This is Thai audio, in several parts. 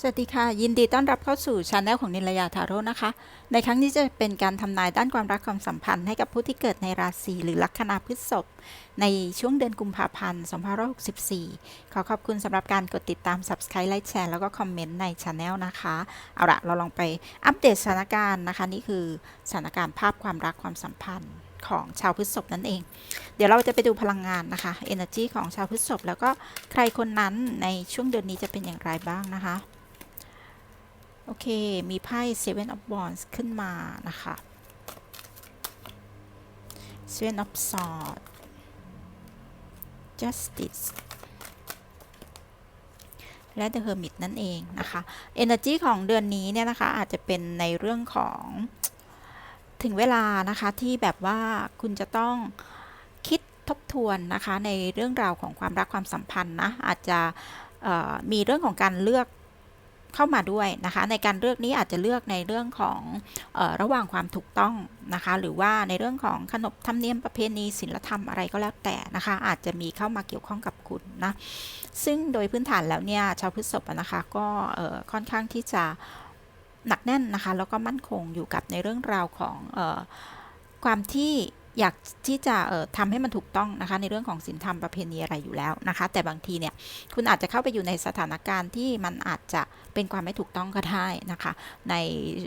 สวัสดีค่ะ ยินดีต้อนรับเข้าสู่ช anel ของนิลยาทาโร่นะคะ ในครั้งนี้จะเป็นการทำนายด้านความรักความสัมพันธ์ให้กับผู้ที่เกิดในราศีหรือลัคนาพฤษภในช่วงเดือนกุมภาพันธ์ 2564 ขอขอบคุณสำหรับการกดติดตาม subscribe ไลค์แชร์แล้วก็คอมเมนต์ในช anel นะคะ เอาละเราลองไปอัปเดตสถานการณ์นะคะ นี่คือสถานการณ์ภาพความรักความสัมพันธ์ของชาวพฤษภนั่นเอง เดี๋ยวเราจะไปดูพลังงานนะคะ energy ของชาวพฤษภแล้วก็ใครคนนั้นในช่วงเดือนนี้จะเป็นอย่างไรบ้างนะคะ โอเค มีไพ่ Seven of Wands ขึ้นมานะคะ Seven of Swords Justice และ The Hermit นั่นเองนะคะ Energy ของเดือนนี้เนี่ยนะคะ อาจจะเป็นในเรื่องของถึงเวลานะคะที่แบบว่าคุณจะต้องคิดทบทวนนะคะในเรื่องราวของความรักความสัมพันธ์นะอาจจะมีเรื่องของการเลือก เข้ามาด้วยนะคะ ในการเลือกนี้อาจจะเลือกในเรื่องของออระหว่างความถูกต้องนะคะ หรือว่าในเรื่องของขนบธรรมเนียมประเพณีศีลธรรมอะไรก็แล้วแต่นะคะ อาจจะมีเข้ามาเกี่ยวข้องกับคุณนะซึ่งโดยพื้นฐานแล้วเนี่ยชาวพฤษภนะคะก็ค่อนข้างที่จะหนักแน่นนะคะ แล้วก็มั่นคงอยู่กับในเรื่องราวของออความที่อยากที่จะเอ่อทำให้มันถูกต้องนะคะ ในเรื่องของศีลธรรมประเพณีอะไรอยู่แล้วนะคะ แต่บางทีเนี่ยคุณอาจจะเข้าไปอยู่ในสถานการณ์ที่มันอาจจะ เป็นความไม่ถูกต้องก็ได้นะคะ ใน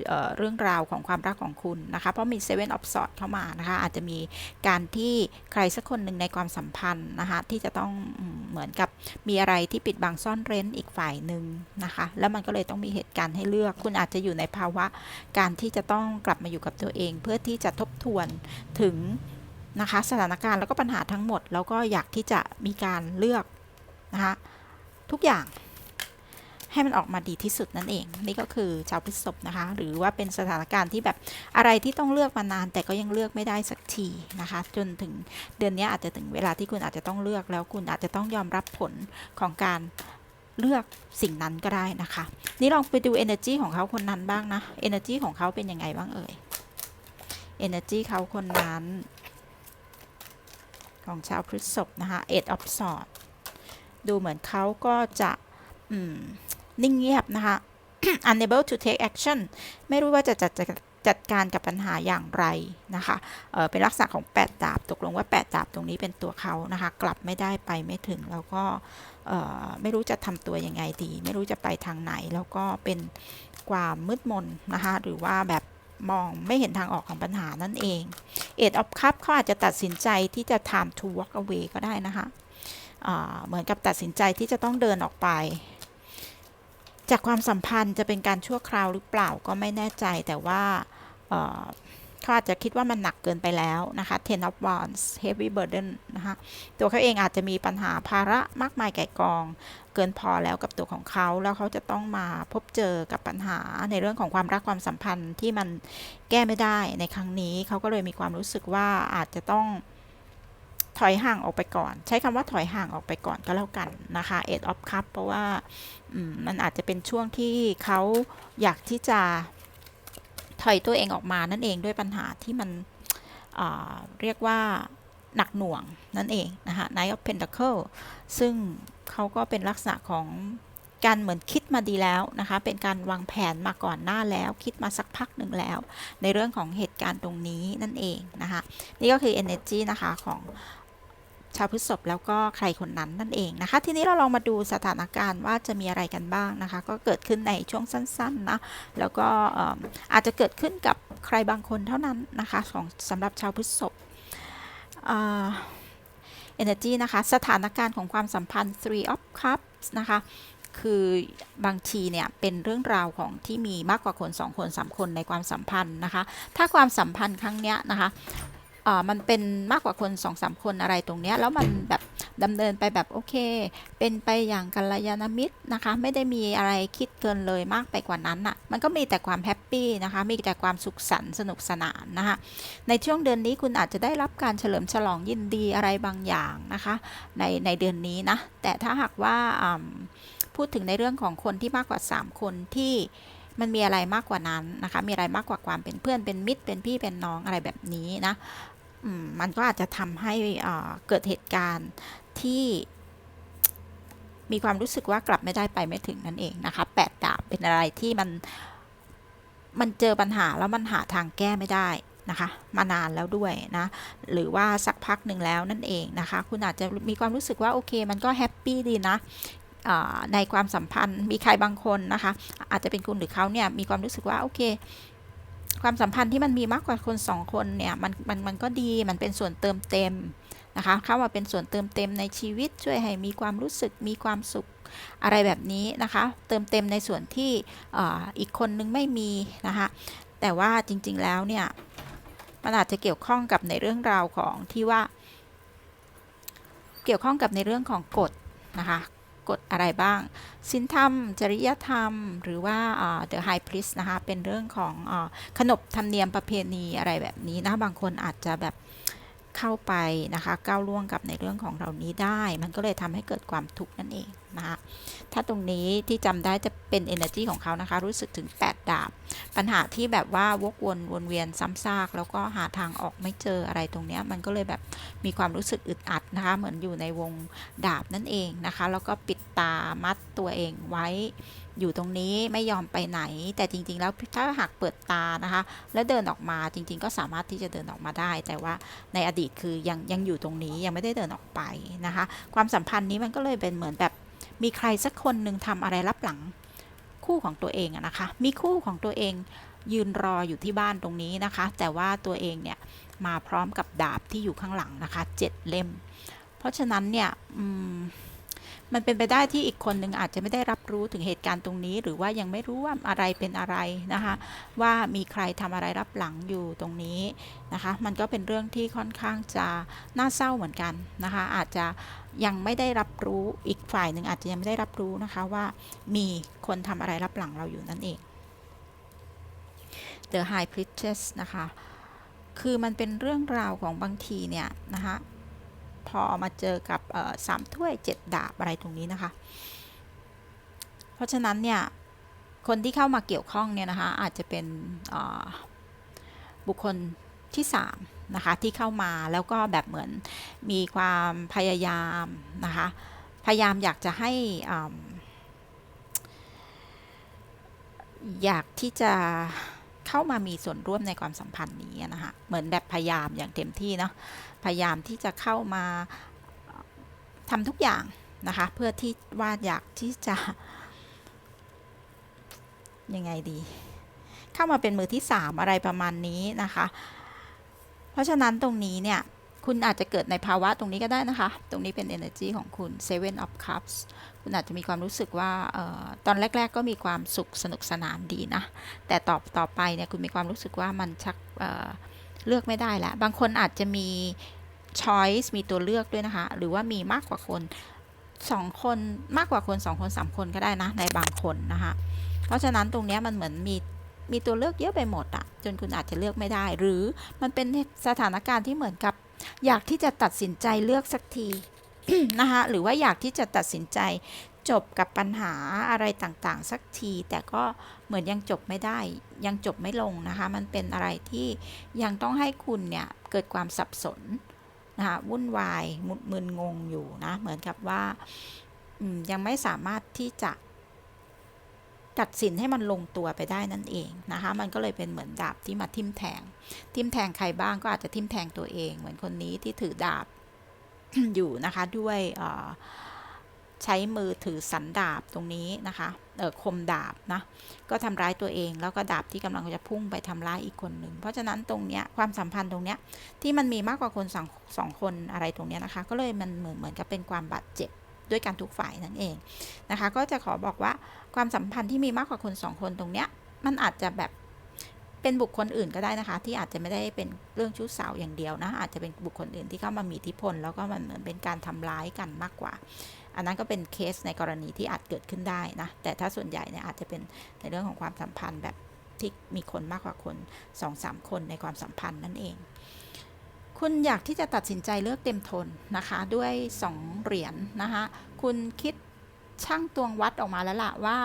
เเรื่องราวของความรักของคุณนะคะ เพราะมี Seven of Swords เข้ามานะคะ อาจจะมีการที่ใครสักคนหนึ่งในความสัมพันธ์นะคะ ที่จะต้องเหมือนกับมีอะไรที่ปิดบังซ่อนเร้นอีกฝ่ายหนึ่งนะคะ แล้วมันก็เลยต้องมีเหตุการณ์ให้เลือก คุณอาจจะอยู่ในภาวะการที่จะต้องกลับมาอยู่กับตัวเอง เพื่อที่จะทบทวนถึงนะคะสถานการณ์แล้วก็ปัญหาทั้งหมด แล้วก็อยากที่จะมีการเลือกนะคะทุกอย่าง ให้มันออกมาดีที่สุดนั่นเอง นี่ก็คือชาวพฤษภนะคะ หรือว่าเป็นสถานการณ์ที่แบบอะไรที่ต้องเลือกมานาน แต่ก็ยังเลือกไม่ได้สักทีนะคะ จนถึงเดือนนี้อาจจะถึงเวลาที่คุณอาจจะต้องเลือกแล้วคุณอาจจะต้องยอมรับผลของการเลือกสิ่งนั้นก็ได้นะคะ นี่ลองไปดู energy ของเขาคนนั้นบ้างนะ energy ของเขาเป็นยังไงบ้างเอ่ย energy เขาคนนั้น ของชาวพฤษภนะคะ eight of swords ดูเหมือนเขาก็จะ อืม นิ่งเงียบนะคะ unable to take action ไม่รู้ว่าจะจัดจัดจัดการกับปัญหาอย่างไรนะคะเเป็นลักษณะของ 8 ดาบ ตกลงว่า 8 ดาบตรงนี้เป็นตัวเขานะคะ กลับไม่ได้ไปไม่ถึง แล้วก็ไม่รู้จะทำตัวยังไงดี ไม่รู้จะไปทางไหน แล้วก็เป็นความมืดมนนะคะ หรือว่าแบบมองไม่เห็นทางออกของปัญหานั่นเอง เอ็ดออฟคัพเขาอาจจะตัดสินใจที่จะ time to walk away ก็ได้นะคะ เหมือนกับตัดสินใจที่จะต้องเดินออกไป จากความสัมพันธ์จะเป็นการชั่วคราวหรือเปล่าก็ไม่แน่ใจแต่ว่าเขาอาจจะคิดว่ามันหนักเกินไปแล้วนะคะ ten of wands heavy burden นะคะตัวเขาเองอาจจะมีปัญหาภาระมากมายแก่กอง เกินพอแล้วกับตัวของเขาแล้วเขาจะต้องมาพบเจอกับปัญหาในเรื่องของความรักความสัมพันธ์ที่มันแก้ไม่ได้ในครั้งนี้เขาก็เลยมีความรู้สึกว่าอาจจะต้อง ถอยห่างออกไปก่อน ใช้คำว่าถอยห่างออกไปก่อนก็แล้วกันนะคะ eight of cup เพราะว่ามันอาจจะเป็นช่วงที่เขาอยากที่จะถอยตัวเองออกมานั่นเองด้วยปัญหาที่มันเรียกว่าหนักหน่วงนั่นเองนะคะ Knight of Pentacle ซึ่งเขาก็เป็นลักษณะของการเหมือนคิดมาดีแล้วนะคะ เป็นการวางแผนมาก่อนหน้าแล้ว คิดมาสักพักหนึ่งแล้ว ในเรื่องของเหตุการณ์ตรงนี้นั่นเองนะคะ นี่ก็คือ energy นะคะของ ชาวพฤษภแล้วก็ใครคนนั้นนั่นเองนะคะ ทีนี้เราลองมาดูสถานการณ์ว่าจะมีอะไรกันบ้างนะคะ ก็เกิดขึ้นในช่วงสั้นๆนะแล้วก็อาจจะเกิดขึ้นกับใครบางคนเท่านั้นนะคะของสำหรับชาวพฤษภ energy นะคะ สถานการณ์ของความสัมพันธ์ three of cups นะคะ คือบางทีเนี่ย เป็นเรื่องราวของที่มีมากกว่าคน 2 คน 3 คนในความสัมพันธ์นะคะ ถ้าความสัมพันธ์ครั้งเนี้ยนะคะ มันเป็นมากกว่าคน2อสคนอะไรตรงเนี้ยแล้วมันแบบดำเนินไปแบบโอเค เป็นไปอย่างกัลยาณมิตรนะคะ ไม่ได้มีอะไรคิดเกินเลยมากไปกว่านั้นอะ่ะมันก็มีแต่ความแฮปปี้นะคะ มีแต่ความสุขสันต์สนุกสนานนะคะในช่วงเดือนนี้คุณอาจจะได้รับการเฉลิมฉลองยินดีอะไรบางอย่างนะคะ ในในเดือนนี้นะแต่ถ้าหากว่าพูดถึงในเรื่องของคนที่มากกว่า 3 คนที่มันมีอะไรมากกว่านั้นนะคะ มีอะไรมากกว่าความเป็นเพื่อนเป็นมิตรเป็นพี่เป็นน้องอะไรแบบนี้นะ มันก็อาจจะทำให้เกิดเหตุการณ์ที่มีความรู้สึกว่ากลับไม่ได้ไปไม่ถึงนั่นเองนะคะแปดดาบเป็นอะไรที่มันมันเจอปัญหาแล้วมันหาทางแก้ไม่ได้นะคะ มานานแล้วด้วยนะ หรือว่าสักพักหนึ่งแล้วนั่นเองนะคะ คุณอาจจะมีความรู้สึกว่าโอเค มันก็แฮปปี้ดีนะในความสัมพันธ์มีใครบางคนนะคะ อาจจะเป็นคุณหรือเขาเนี่ยมีความรู้สึกว่าโอเค ความสัมพันธ์ที่มันมีมากกว่าคนสองคนเนี่ยมันมันมันก็ดีมันเป็นส่วนเติมเต็มนะคะเข้ามาเป็นส่วนเติมเต็มในชีวิตช่วยให้มีความรู้สึกมีความสุขอะไรแบบนี้นะคะ เติมเต็มในส่วนที่ออีกคนนึงไม่มีนะคะแต่ว่าจริงๆแล้วเนี่ยมันอาจจะเกี่ยวข้องกับในเรื่องราวของที่ว่า เกี่ยวข้องกับในเรื่องของกฎนะคะ กฎอะไรบ้างศีลธรรม จริยธรรม หรือว่า the high priest นะคะ เป็นเรื่องของอขนบธรรมเนียมประเพณีอะไรแบบนี้นะ บางคนอาจจะแบบ เข้าไปนะคะก้าวล่วงกับในเรื่องของเรานี้ได้ มันก็เลยทำให้เกิดความทุกข์นั่นเองนะคะถ้าตรงนี้ที่จำได้จะเป็น energy ของเขานะคะ รู้สึกถึง 8 ดาบ ปัญหาที่แบบว่าวกวนวนเวียนซ้ำซาก แล้วก็หาทางออกไม่เจออะไรตรงเนี้ยมันก็เลยแบบมีความรู้สึกอึดอัดนะคะ เหมือนอยู่ในวงดาบนั่นเองนะคะ แล้วก็ปิดตามัดตัวเองไว้ อยู่ตรงนี้ไม่ยอมไปไหน แต่จริง ๆ แล้วถ้าหากเปิดตานะคะ แล้วเดินออกมาจริง ๆ ก็สามารถที่จะเดินออกมาได้ แต่ว่าในอดีตคือยังยังอยู่ตรงนี้ยังไม่ได้เดินออกไปนะคะ ความสัมพันธ์นี้มันก็เลยเป็นเหมือนแบบมีใครสักคนหนึ่งทำอะไรรับหลังคู่ของตัวเองนะคะ มีคู่ของตัวเองยืนรออยู่ที่บ้านตรงนี้นะคะ แต่ว่าตัวเองเนี่ยมาพร้อมกับดาบที่อยู่ข้างหลังนะคะเจ็ดเล่ม เพราะฉะนั้นเนี่ยอื มันเป็นไปได้ที่อีกคนหนึ่งอาจจะไม่ได้รับรู้ถึงเหตุการณ์ตรงนี้ หรือว่ายังไม่รู้ว่าอะไรเป็นอะไรนะคะ ว่ามีใครทำอะไรรับหลังอยู่ตรงนี้นะคะ มันก็เป็นเรื่องที่ค่อนข้างจะน่าเศร้าเหมือนกันนะคะ อาจจะยังไม่ได้รับรู้อีกฝ่ายหนึ่งอาจจะยังไม่ได้รับรู้นะคะว่ามีคนทำอะไรรับหลังเราอยู่นั่นเอง The High Priestess นะคะ คือมันเป็นเรื่องราวของบางทีเนี่ยนะคะ พอมาเจอกับสามถ้วยเจ็ดดาบอะไรตรงนี้นะคะ เพราะฉะนั้นเนี่ยคนที่เข้ามาเกี่ยวข้องเนี่ยนะคะอาจจะเป็นบุคคลที่สามนะคะที่เข้ามาแล้วก็แบบเหมือนมีความพยายามนะคะพยายามอยากจะให้อยากที่จะเข้ามามีส่วนร่วมในความสัมพันธ์นี้นะคะเหมือนแบบพยายามอย่างเต็มที่เนาะ พยายามที่จะเข้ามาทำทุกอย่างนะคะ เพื่อที่ว่าอยากที่จะยังไงดี เข้ามาเป็นมือที่สามอะไรประมาณนี้นะคะ เพราะฉะนั้นตรงนี้เนี่ย คุณอาจจะเกิดในภาวะตรงนี้ก็ได้นะคะ ตรงนี้เป็น energy ของคุณ seven of cups คุณอาจจะมีความรู้สึกว่าออตอนแรก ๆ ก็มีความสุขสนุกสนานดีนะ แต่ต่อต่อไปเนี่ยคุณมีความรู้สึกว่ามันชักเเลือกไม่ได้แล้ว บางคนอาจจะมี choice มีตัวเลือกด้วยนะคะ หรือว่ามีมากกว่าคนสองคนมากกว่าคนสองคนสามคนก็ได้นะในบางคนนะคะ เพราะฉะนั้นตรงนี้มันเหมือนมีมีตัวเลือกเยอะไปหมดอะจนคุณอาจจะเลือกไม่ได้ หรือมันเป็นสถานการณ์ที่เหมือนกับ อยากที่จะตัดสินใจเลือกสักทีนะคะหรือว่าอยากที่จะตัดสินใจจบกับปัญหาอะไรต่างๆ สักที แต่ก็เหมือนยังจบไม่ได้ ยังจบไม่ลงนะคะ มันเป็นอะไรที่ยังต้องให้คุณเนี่ย เกิดความสับสน นะคะวุ่นวายมุดมึนงงอยู่นะ เหมือนกับว่ายังไม่สามารถที่จะตัดสินให้มันลงตัวไปได้นั่นเองนะคะ มันก็เลยเป็นเหมือนดาบที่มาทิ่มแทง ทิ่มแทงใครบ้างก็อาจจะทิ่มแทงตัวเอง เหมือนคนนี้ที่ถือดาบอยู่นะคะด้วย ใช้มือถือสันดาบตรงนี้นะคะเออคมดาบนะก็ทำร้ายตัวเองแล้วก็ดาบที่กำลังจะพุ่งไปทำร้ายอีกคนหนึ่งเพราะฉะนั้นตรงเนี้ยความสัมพันธ์ตรงเนี้ยที่มันมีมากกว่าคนสองสองคนอะไรตรงเนี้ยนะคะ ก็เลยมันเหมือนเหมือนกับเป็นความบาดเจ็บด้วยกันทุกฝ่ายนั่นเองนะคะ ก็จะขอบอกว่าความสัมพันธ์ที่มีมากกว่าคนสองคนตรงเนี้ยมันอาจจะแบบเป็นบุคคลอื่นก็ได้นะคะ ที่อาจจะไม่ได้เป็นเรื่องชู้สาวอย่างเดียวนะอาจจะเป็นบุคคลอื่นที่เข้ามามีอิทธิพล แล้วก็มันเหมือนเป็นการทำร้ายกันมากกว่า อันนั้นก็เป็นเคสในกรณีที่อาจเกิดขึ้นได้นะแต่ถ้าส่วนใหญ่เนี่ยอาจจะเป็นในเรื่องของความสัมพันธ์แบบที่มีคนมากกว่าคนสองสามคนในความสัมพันธ์นั่นเอง คุณอยากที่จะตัดสินใจเลือกเต็มทนนะคะด้วย 2 เหรียญนนะคะคุณคิดช่างตวงวัดออกมาแล้วล่ะว่า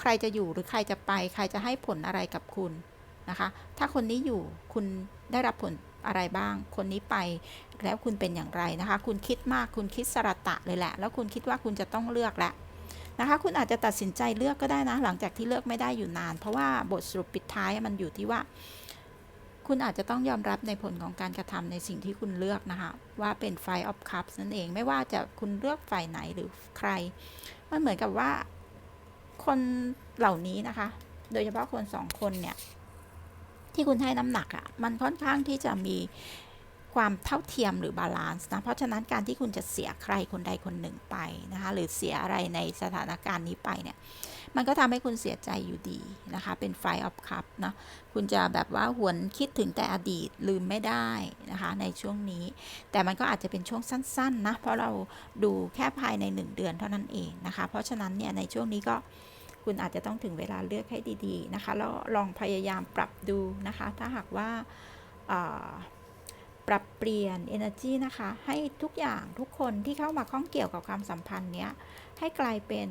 ใครจะอยู่หรือใครจะไป ใครจะให้ผลอะไรกับคุณนะคะ ถ้าคนนี้อยู่คุณได้รับผลอะไรบ้าง คนนี้ไป แล้วคุณเป็นอย่างไรนะคะ คุณคิดมากคุณคิดสระตะเลยแหละ แล้วคุณคิดว่าคุณจะต้องเลือกแหละนะคะ คุณอาจจะตัดสินใจเลือกก็ได้นะ หลังจากที่เลือกไม่ได้อยู่นาน เพราะว่าบทสรุปปิดท้ายมันอยู่ที่ว่า คุณอาจจะต้องยอมรับในผลของการกระทำในสิ่งที่คุณเลือกนะคะ ว่าเป็นไฟออฟคัพนั่นเองไม่ว่าจะคุณเลือกฝ่ายไหนหรือใคร มันเหมือนกับว่าคนเหล่านี้นะคะ โดยเฉพาะคนสองคนเนี่ยที่คุณให้น้ำหนักอะ่ะ มันค่อนข้างที่จะมี ความเท่าเทียมหรือบาลานซ์นะ เพราะฉะนั้นการที่คุณจะเสียใครคนใดคนหนึ่งไปนะคะ หรือเสียอะไรในสถานการณ์นี้ไปเนี่ย มันก็ทำให้คุณเสียใจอยู่ดีนะคะ เป็นไฟออฟคัพนะ คุณจะแบบว่าหวนคิดถึงแต่อดีตลืมไม่ได้นะคะ ในช่วงนี้ แต่มันก็อาจจะเป็นช่วงสั้นๆนะ เพราะเราดูแค่ภายใน 1 เดือนเท่านั้นเองนะคะ เพราะฉะนั้นเนี่ยในช่วงนี้ก็คุณอาจจะต้องถึงเวลาเลือกให้ดี ๆ นะคะ แล้วลองพยายามปรับดูนะคะ ถ้าหากว่า ปรับเปลี่ยน energy นะคะ ให้ทุกอย่างทุกคนที่เข้ามาข้องเกี่ยวกับความสัมพันธ์เนี้ย ให้กลายเป็น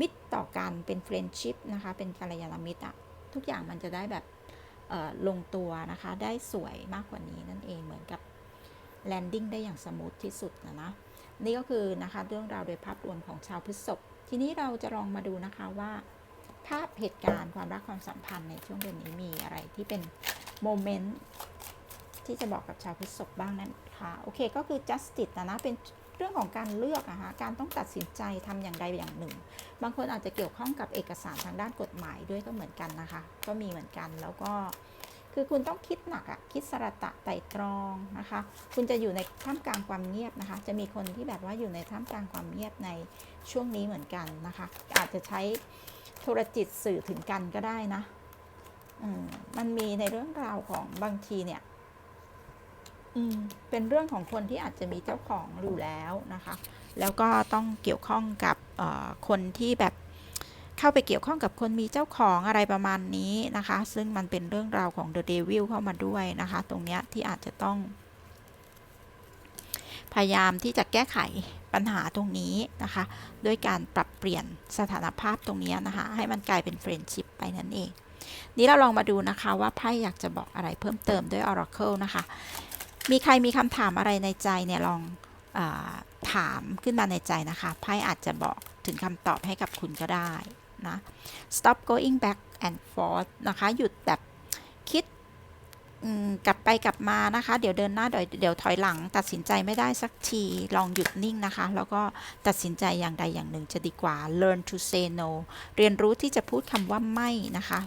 มิตรต่อกันเป็นเฟรนชิพนะคะ เป็นกัลยาณมิตรอะทุกอย่างมันจะได้แบบลงตัวนะคะ ได้สวยมากกว่านี้นั่นเองเหมือนกับแลนดิ้งได้อย่างสมูทที่สุดนะนะนี่ก็คือนะคะเรื่องราวโดยภาพรวมของชาวพฤษภทีนี้เราจะลองมาดูนะคะว่า ภาพเหตุการณ์ความรักความสัมพันธ์ในช่วงเดือนนี้มีอะไรที่เป็นโมเมนต์ ที่จะบอกกับชาวพฤษภบ้างนั้นค่ะโอเคก็คือ justice นะนะเป็นเรื่องของการเลือกอะฮะการต้องตัดสินใจทำอย่างใดอย่างหนึ่ง บางคนอาจจะเกี่ยวข้องกับเอกสารทางด้านกฎหมายด้วยก็เหมือนกันนะคะ ก็มีเหมือนกันแล้วก็คือคุณต้องคิดหนักอะคิดสระตะไต่ตรองนะคะ คุณจะอยู่ในท่ามกลางความเงียบนะคะ จะมีคนที่แบบว่าอยู่ในท่ามกลางความเงียบในช่วงนี้เหมือนกันนะคะ อาจจะใช้โทรจิตสื่อถึงกันก็ได้นะมันมีในเรื่องราวของบางทีเนี่ย เป็นเรื่องของคนที่อาจจะมีเจ้าของอยู่แล้วนะคะ แล้วก็ต้องเกี่ยวข้องกับคนที่แบบเข้าไปเกี่ยวข้องกับคนมีเจ้าของอะไรประมาณนี้นะคะ ซึ่งมันเป็นเรื่องราวของ The Devil เข้ามาด้วยนะคะ ตรงนี้ที่อาจจะต้อง พยายามที่จะแก้ไขปัญหาตรงนี้นะคะ ด้วยการปรับเปลี่ยนสถานภาพตรงนี้นะคะ ให้มันกลายเป็นเฟรนชิพไปนั่นเอง นี้เราลองมาดูนะคะว่าไพ่อยากจะบอกอะไรเพิ่มเติมด้วย Oracle นะคะ มีใครมีคำถามอะไรในใจเนี่ยลองอถามขึ้นมาในใจนะคะไพ่อาจจะบอกถึงคำตอบให้กับคุณก็ได้นะ stop going back and forth นะคะ หยุดแบบคิดกลับไปกลับมานะคะ เดี๋ยวเดินหน้าเดี๋ยวเดี๋ยวถอยหลัง ตัดสินใจไม่ได้สักที ลองหยุดนิ่งนะคะ แล้วก็ตัดสินใจอย่างใดอย่างหนึ่งจะดีกว่า learn to say no เรียนรู้ที่จะพูดคำว่าไม่นะคะ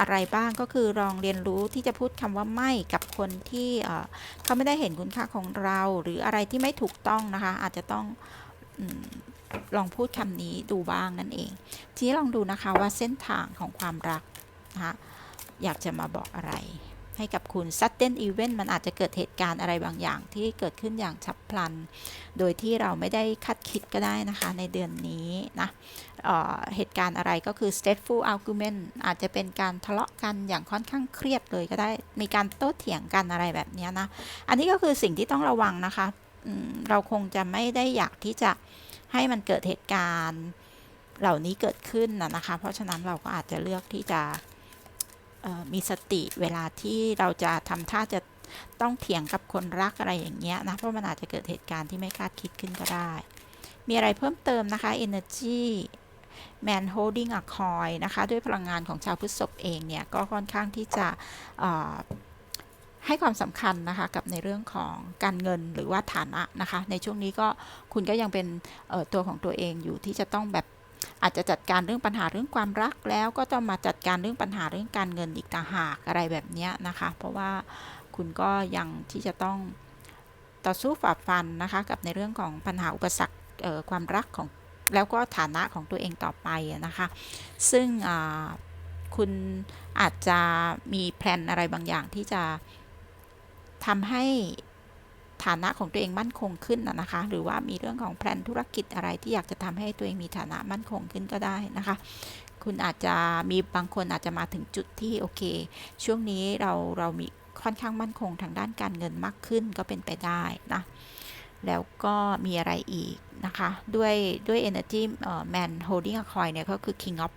อะไรบ้างก็คือลองเรียนรู้ที่จะพูดคำว่าไม่กับคนที่เขาไม่ได้เห็นคุณค่าของเรา หรืออะไรที่ไม่ถูกต้องนะคะ อาจจะต้องลองพูดคำนี้ดูบ้างนั่นเอง ทีนี้ลองดูนะคะว่าเส้นทางของความรักนะคะอยากจะมาบอกอะไร ให้กับคุณ sudden event มันอาจจะเกิดเหตุการณ์อะไรบางอย่างที่เกิดขึ้นอย่างฉับพลัน โดยที่เราไม่ได้คาดคิดก็ได้นะคะในเดือนนี้นะเเหตุการณ์อะไรก็คือ stateful argument อาจจะเป็นการทะเลาะกันอย่างค่อนข้างเครียดเลยก็ได้ มีการโต้เถียงกันอะไรแบบนี้นะ อันนี้ก็คือสิ่งที่ต้องระวังนะคะเราคงจะไม่ได้อยากที่จะให้มันเกิดเหตุการณ์เหล่านี้เกิดขึ้นนะคะ เพราะฉะนั้นเราก็อาจจะเลือกที่จะ มีสติเวลาที่เราจะทำท่าจะต้องเถียงกับคนรักอะไรอย่างเงี้ยนะ เพราะมันอาจจะเกิดเหตุการณ์ที่ไม่คาดคิดขึ้นก็ได้ มีอะไรเพิ่มเติมนะคะ energy man holding a coin นะคะ ด้วยพลังงานของชาวพฤษภเองเนี่ย ก็ค่อนข้างที่จะให้ความสำคัญนะคะกับในเรื่องของการเงินหรือว่าฐานะนะคะ ในช่วงนี้ก็คุณก็ยังเป็นตัวของตัวเองอยู่ที่จะต้องแบบ อาจจะจัดการเรื่องปัญหาเรื่องความรักแล้วก็ต้องมาจัดการเรื่องปัญหาเรื่องการเงินอีกต่างหากอะไรแบบนี้นะคะ เพราะว่าคุณก็ยังที่จะต้องต่อสู้ฝ่าฟันนะคะกับในเรื่องของปัญหาอุปสรรคความรักของแล้วก็ฐานะของตัวเองต่อไปนะคะ ซึ่งคุณอาจจะมีแผนอะไรบางอย่างที่จะทำให้ ฐานะของตัวเองมั่นคงขึ้นนะคะ หรือว่ามีเรื่องของแผนธุรกิจอะไรที่อยากจะทำให้ตัวเองมีฐานะมั่นคงขึ้นก็ได้นะคะ คุณอาจจะมีบางคนอาจจะมาถึงจุดที่โอเค ช่วงนี้เราเรามีค่อนข้างมั่นคงทางด้านการเงินมากขึ้นก็เป็นไปได้นะแล้วก็มีอะไรอีกนะคะ ด้วยด้วย energy man holding a coin เนี่ยก็คือ king of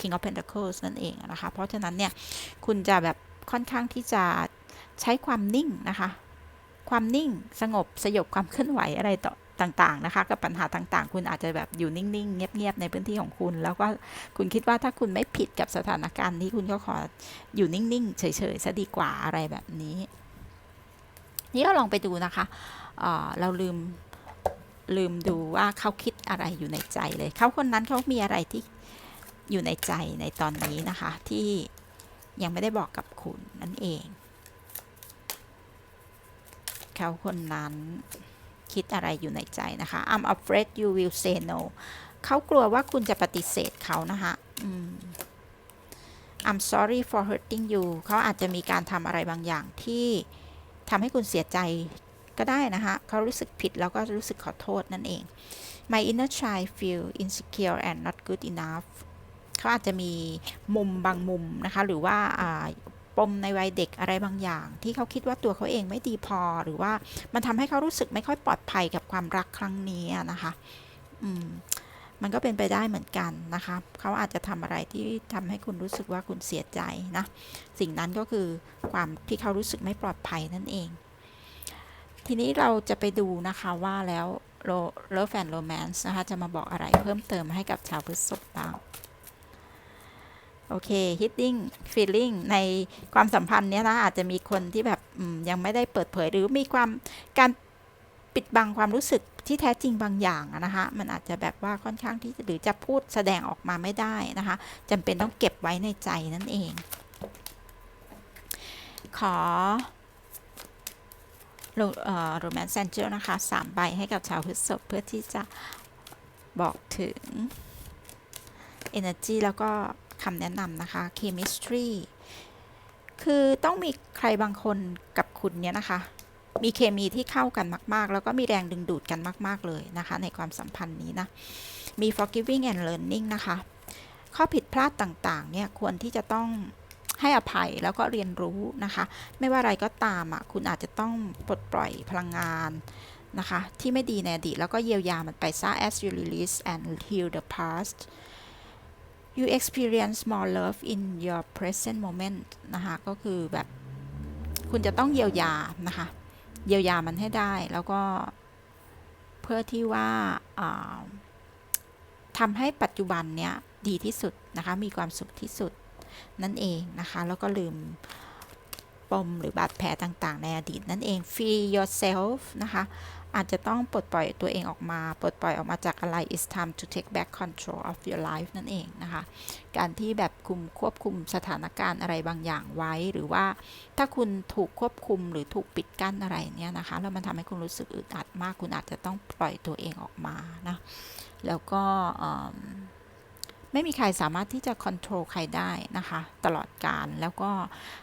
king of pentacles นั่นเองนะคะ เพราะฉะนั้นเนี่ย คุณจะแบบค่อนข้างที่จะใช้ความนิ่งนะคะ ความนิ่งสงบสยบความเคลื่อนไหวอะไรต่อต่างๆนะคะกับปัญหาต่างๆ คุณอาจจะแบบอยู่นิ่งๆ เงียบๆในพื้นที่ของคุณ แล้วก็คุณคิดว่าถ้าคุณไม่ผิดกับสถานการณ์นี้คุณก็ขออยู่นิ่งๆ เฉยๆซะดีกว่าอะไรแบบนี้ นี่เราลองไปดูนะคะเเราลืมลืมดูว่าเขาคิดอะไรอยู่ในใจเลย เขาคนนั้นเขามีอะไรที่อยู่ในใจในตอนนี้นะคะ ที่ยังไม่ได้บอกกับคุณนั่นเอง เขาคนนั้น คิดอะไรอยู่ในใจนะคะ I'm afraid you will say no เขากลัวว่าคุณจะปฏิเสธเขานะคะอืม I'm sorry for hurting you เขาอาจจะมีการทำอะไรบางอย่างที่ทำให้คุณเสียใจก็ได้นะคะเขารู้สึกผิดแล้วก็รู้สึกขอโทษนั่นเอง My inner child feel insecure and not good enough เขาอาจจะมีมุมบางมุมนะคะ หรือว่าอ่า ปมในวัยเด็กอะไรบางอย่าง ที่เขาคิดว่าตัวเขาเองไม่ดีพอหรือว่ามันทำให้เขารู้สึกไม่ค่อยปลอดภัยกับความรักครั้งนี้นะคะอืมมันก็เป็นไปได้เหมือนกันนะคะ เขาอาจจะทำอะไรที่ทำให้คุณรู้สึกว่าคุณเสียใจนะ สิ่งนั้นก็คือความที่เขารู้สึกไม่ปลอดภัยนั่นเอง ทีนี้เราจะไปดูนะคะว่าแล้ว Love and Romance นะคะ จะมาบอกอะไรเพิ่มเติมให้กับชาวพฤษภบ้าง โอเค hitting feeling ในความสัมพันธ์เนี้ยนะอาจจะมีคนที่แบบยังไม่ได้เปิดเผยหรือมีความการปิดบังความรู้สึกที่แท้จริงบางอย่างนะคะมันอาจจะแบบว่าค่อนข้างที่หรือจะพูดแสดงออกมาไม่ได้นะคะจำเป็นต้องเก็บไว้ในใจนั่นเอง ขอโรแมนต์แซนเจลนะคะสามใบให้กับชาวพฤษภเพื่อที่จะบอกถึง energy แล้วก็ คำแนะนำนะคะ chemistry คือต้องมีใครบางคนกับคุณเนี่ยนะคะ มีเคมีที่เข้ากันมาก ๆ แล้วก็มีแรงดึงดูดกันมาก ๆ เลยนะคะ ในความสัมพันธ์นี้นะ มี forgiving and learning นะคะ ข้อผิดพลาดต่าง ๆ เนี่ย ควรที่จะต้องให้อภัยแล้วก็เรียนรู้นะคะ ไม่ว่าอะไรก็ตามอะคุณอาจจะต้องปลดปล่อยพลังงานนะคะ ที่ไม่ดีในอดีตแล้วก็เยียวยามันไปซะ as you release and heal the past you experience more love in your present moment นะคะก็คือแบบคุณจะต้องเยียวยานะคะ เยียวยามันให้ได้แล้วก็เพื่อที่ว่าทำให้ปัจจุบันเนี้ยดีที่สุดนะคะ มีความสุขที่สุดนั่นเองนะคะ แล้วก็ลืมปมหรือบาดแผลต่างๆ ในอดีตนั่นเอง free yourself นะคะ อาจจะต้องปลดปล่อยตัวเองออกมา ปลดปล่อยออกมาจากอะไร it's time to take back control of your life นั่นเองนะคะ การที่แบบคุมควบคุมสถานการณ์อะไรบางอย่างไว้ หรือว่าถ้าคุณถูกควบคุมหรือถูกปิดกั้นอะไรเนี่ยนะคะ แล้วมันทำให้คุณรู้สึกอึดอัดมาก คุณอาจจะต้องปล่อยตัวเองออกมานะ แล้วก็ ไม่มีใครสามารถที่จะควบคุมใครได้นะคะ ตลอดการแล้วก็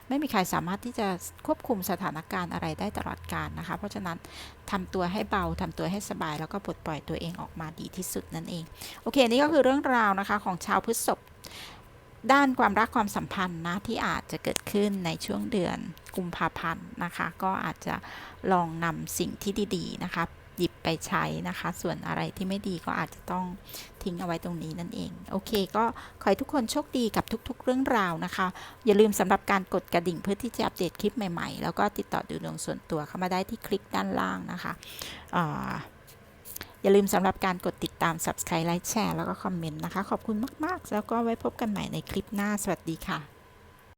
ไม่มีใครสามารถที่จะควบคุมสถานการณ์อะไรได้ตลอดการนะคะ เพราะฉะนั้นทำตัวให้เบาทำตัวให้สบาย แล้วก็ปลดปล่อยตัวเองออกมาดีที่สุดนั่นเอง โอเค นี่ก็คือเรื่องราวนะคะของชาวพฤษภด้านความรักความสัมพันธ์นะที่อาจจะเกิดขึ้นในช่วงเดือนกุมภาพันธ์นะคะ ก็อาจจะลองนำสิ่งที่ดี ๆ นะคะ หยิบไปใช้นะคะ ส่วนอะไรที่ไม่ดีก็อาจจะต้องทิ้งเอาไว้ตรงนี้นั่นเอง โอเค ก็ขอให้ทุกคนโชคดีกับทุก ๆ เรื่องราวนะคะ อย่าลืมสำหรับการกดกระดิ่งเพื่อที่จะอัปเดตคลิปใหม่ๆ แล้วก็ติดต่อดูดวงส่วนตัวเข้ามาได้ที่คลิกด้านล่างนะคะอย่าลืมสำหรับการกดติดตาม subscribe ไลค์แชร์แล้วก็คอมเมนต์นะคะ ขอบคุณมาก ๆ แล้วก็ไว้พบกันใหม่ในคลิปหน้า สวัสดีค่ะ